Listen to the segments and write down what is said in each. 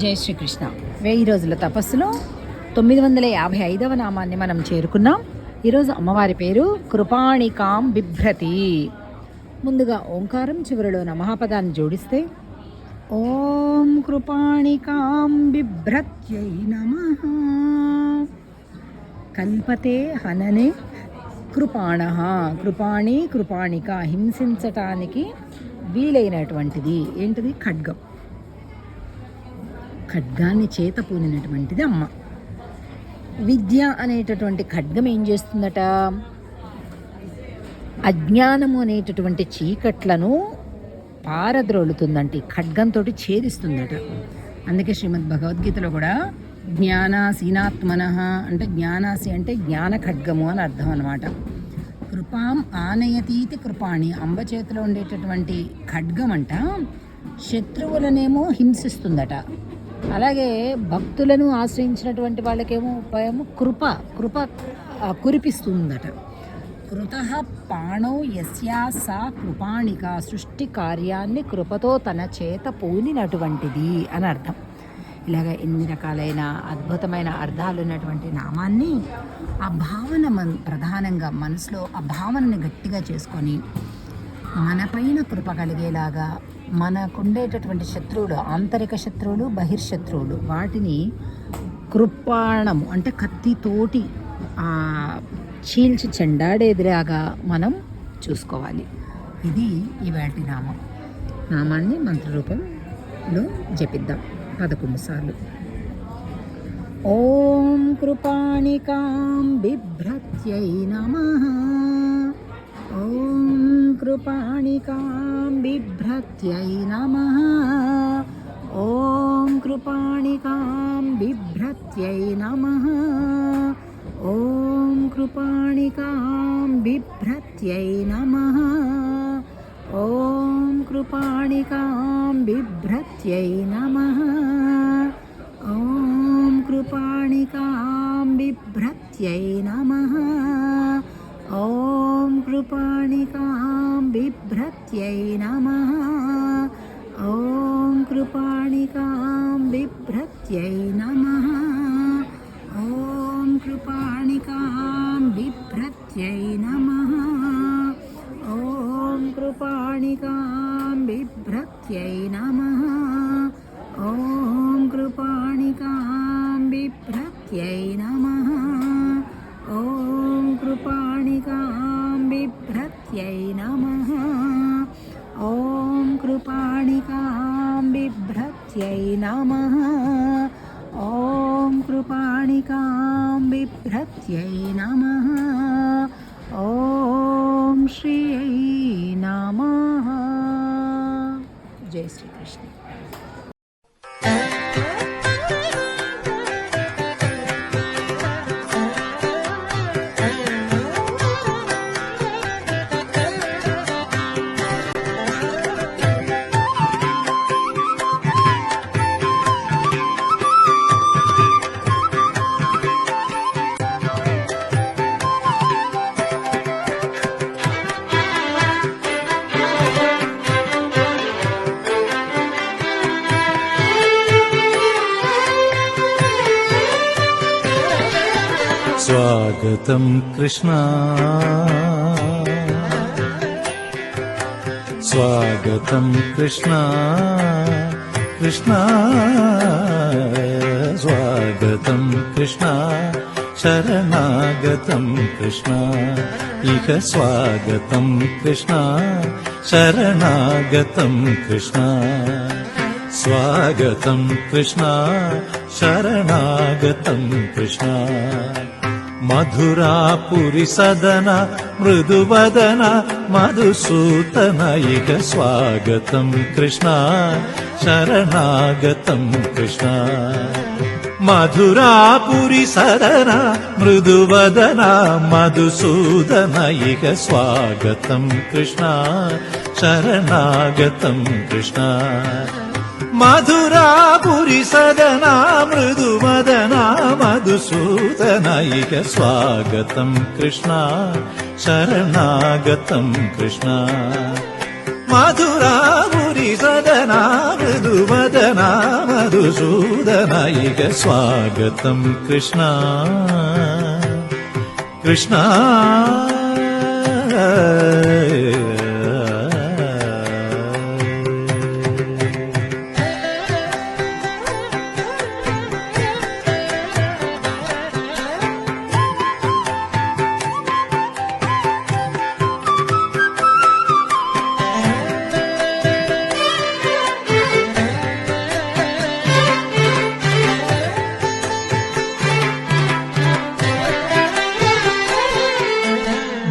జై శ్రీకృష్ణ. వెయ్యి రోజుల తపస్సులో తొమ్మిది వందల యాభై ఐదవ నామాన్ని మనం చేరుకున్నాం. ఈరోజు అమ్మవారి పేరు కృపాణికాం బిభ్రతి. ముందుగా ఓంకారం చివరిలో నమహాపదాన్ని జోడిస్తే ఓం కృపాణికాం బిభ్రత్యై నమ. కల్పతే హననే కృపాణ. కృపాణి కృపాణిక హింసించటానికి వీలైనటువంటిది. ఏంటిది? ఖడ్గం. ఖడ్గాన్ని చేత పూనినటువంటిది అమ్మ. విద్య అనేటటువంటి ఖడ్గం ఏం చేస్తుందట? అజ్ఞానము అనేటటువంటి చీకట్లను పారద్రోలుతుందంటే ఖడ్గంతో ఛేదిస్తుందట. అందుకే శ్రీమద్ భగవద్గీతలో కూడా జ్ఞానాసీనాత్మన అంటే జ్ఞానాసి అంటే జ్ఞాన ఖడ్గము అని అర్థం అనమాట కృపాం ఆనయతీతి కృపాణి అంబ చేతిలో ఉండేటటువంటి ఖడ్గం అంట శత్రువులనేమో హింసిస్తుందట. అలాగే భక్తులను ఆశ్రయించినటువంటి వాళ్ళకేమో ఉపాయము కృప కృప కురిపిస్తుందట. కృత పాణౌ యస్యా సా కృపాణిక సృష్టి కార్యాన్ని కృపతో తన చేత పూనినటువంటిది అని అర్థం. ఇలాగ ఎన్ని రకాలైన అద్భుతమైన అర్థాలు ఉన్నటువంటి నామాన్ని ఆ భావన మన ప్రధానంగా మనసులో ఆ భావనని గట్టిగా చేసుకొని మనపైన కృప కలిగేలాగా మనకుండేటటువంటి శత్రువులు ఆంతరిక శత్రువులు బహిర్శత్రువులు. వాటిని కృపాణము అంటే కత్తితోటి చీల్చి చెండాడేదిలాగా మనం చూసుకోవాలి. ఇది ఇవాటి నామం. నామాన్ని మంత్రరూపంలో జపిద్దాం. పదకొండు సార్లు. ఓం కృపాణికాం బిభ్రత్యై నమ. ఓం कृपाणिकां बिभ्रत्यै नमः ॐ कृपाणिकां बिभ्रत्यै नमः ॐ कृपाणिकां बिभ्रत्यै नमः ॐ कृपाणिकां बिभ्रत्यै नमः ॐ कृपाणिकां बिभ्रत्यै नमः ॐ कृपाणिका बिभ्रत्यै नमः ॐ कृपाणिकां बिभ्रत्यै नमः ॐ कृपाणिकां बिभ्रत्यै नमः ॐ कृपाणिकां बिभ्रत्यै नमः ॐ कृपाणिकां बिभ्रत्यै बिभ्रत्यै नमः। ॐ श्रियै नमः। जय श्रीकृष्ण। स्वागतं कृष्ण। स्वागतं कृष्ण। कृष्ण स्वागतं कृष्ण। शरणागतं कृष्ण। इह स्वागतं कृष्ण। शरणागतं कृष्ण। स्वागतं कृष्ण। शरणागतं कृष्ण मधुरापुरि सदन मृदुवदन मधुसूतन इह स्वागतं कृष्ण शरणागतं कृष्ण। मृदुवदन मधुसूदन इह स्वागतं कृष्ण शरणागतं कृष्ण मधुरा पुरि सदना मृदु मदना स्वागतं कृष्णा शरणागतं कृष्णा। मधुरापुरि सदना मृदुमदना मधुसूदनैक स्वागतं कृष्णा। कृष्णा।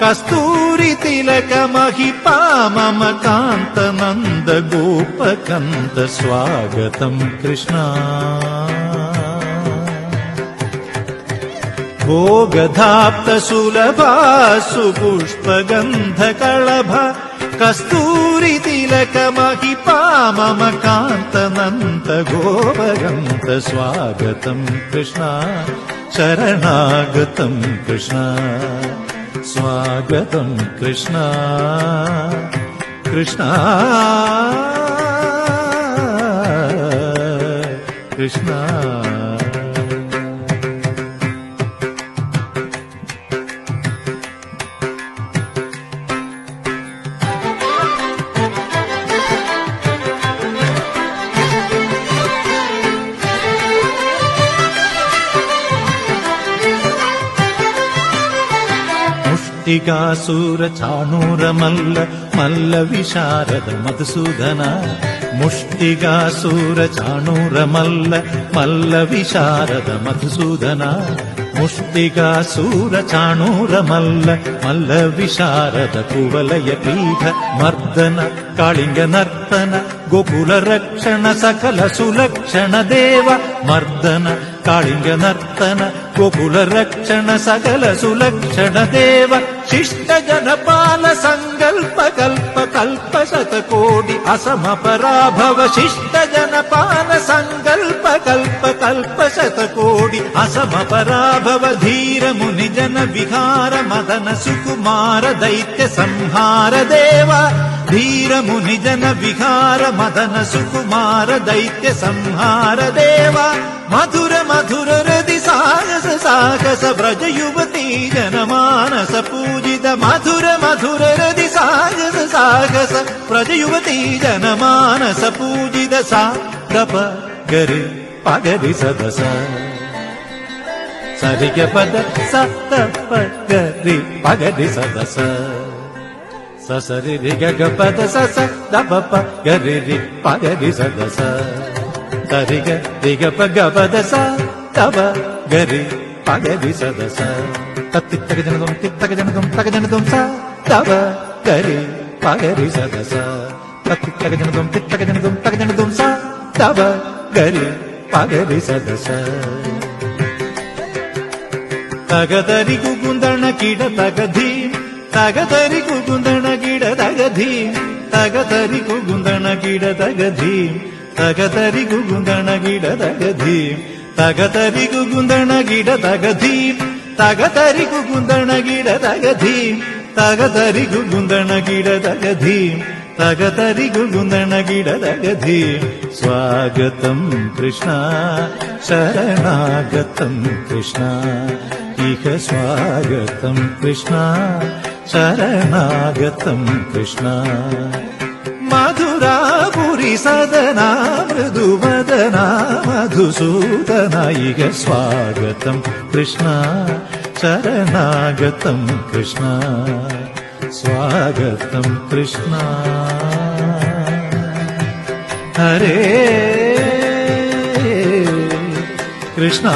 कस्तूरितिलकमहि पामम कान्त स्वागतम् कृष्णा गोगधाप्त सुलभासुपुष्पगन्ध कलभ कस्तूरितिलकमहि पामम स्वागतम् कृष्णा शरणागतम् कृष्णा സ്വാഗതം കൃഷ്ണ കൃഷ്ണ കൃഷ്ണ ಮೃತ್ತಿಗಾಸೂರ ಚಾಣೂರ ಮಲ್ಲ ಮಲ್ಲ ವಿಶಾರದ ಮಧುಸೂದನ. ಮುಷ್ಟಿಗಾಸೂರ ಚಾಣೂರ ಮಲ್ಲ ಮಲ್ಲ ವಿಶಾರದ ಮಧುಸೂದನ. ಮುಷ್ಟಿಗಾಸೂರ ಚಾಣೂರ ಮಲ್ಲ ಮಲ್ಲ ವಿಶಾರದ ಕುವಲಯ ಪೀಠ. ಮರ್ದನ, ಕಾಳಿಂಗ ನರ್ತನ, ಗೋಕುಲ ರಕ್ಷಣ, ಸಕಲ ಸುಲಕ್ಷಣ ದೇವ. ಮರ್ದನ, ಕಾಳಿಂಗ ನರ್ತನ గోకుల రక్షణ సకల సులక్షణ దేవ శిష్ట జనపాల సంకల్ప కల్ప కల్ప శత కోటి అసమ పరాభవ శిష్ట జనపాల సంకల్ప కల్ప కల్ప శత కోటి అసమ పరాభవ ధీర ముని జన విహార మదన సుకుమార దైత్య సంహార దేవ ధీర ముని జన విహార మదన సుకుమార దైత్య సంహార దేవ మధుర మధుర రది సాహಸ ಸಾಹಸ ಬ್ರಜ ಯುವತಿ ಜನಮಾನಸ ಪೂಜಿತ ಮಧುರ ಮಧುರ ರದಿ ಸಾಹಸ ಸಾಹಸ ಬ್ರಜ ಯುವತಿ ಜನಮಾನಸ ಪೂಜಿತ ಸಾ ತಪ ಗರಿ ಪಗರಿ ಸದಸ ಸರಿಗ ಪದ ಸಪ್ತ ಪಗರಿ ಪಗರಿ ಸದಸ ససరి గగ పద సస దప ప గరి రి పగరి సదస తరిగ రిగ పగ పద స తవ గరి పగవి సదస తత్తి తగజనదం తిత్తగజనదం తగజనదం స తవ గరి పగరి సదస తత్తి తగజనదం తిత్తగజనదం తగజనదం స తవ గరి పగరి సదస తగదరిగు గుందణ కిడ తగధీ തകതരിക്കു കുന്തണ കിട തകധീം തകതരിക്കു കുന്തണ കിട തകധീം തകതരിക്കു കുന്തണ കിട തകധീം തകതരികു ഗുന്തണകിട തകധീം തകതരികു ഗുന്തണകിട തകധീം തകതരികു ഗുന്തണകിട തകധീം തകതരികു ഗുന്തണകിട തകധീം. സ്വാഗതം കൃഷ്ണ ശരണാഗതം കൃഷ്ണ. ഇഹ സ്വാഗതം കൃഷ്ണ ശരണാഗതം കൃഷ്ണ. മധുരാ सदनामधुमदनाधुसूदनैक स्वागतं कृष्ण चरनागतं कृष्ण स्वागतं कृष्ण। हरे कृष्णा।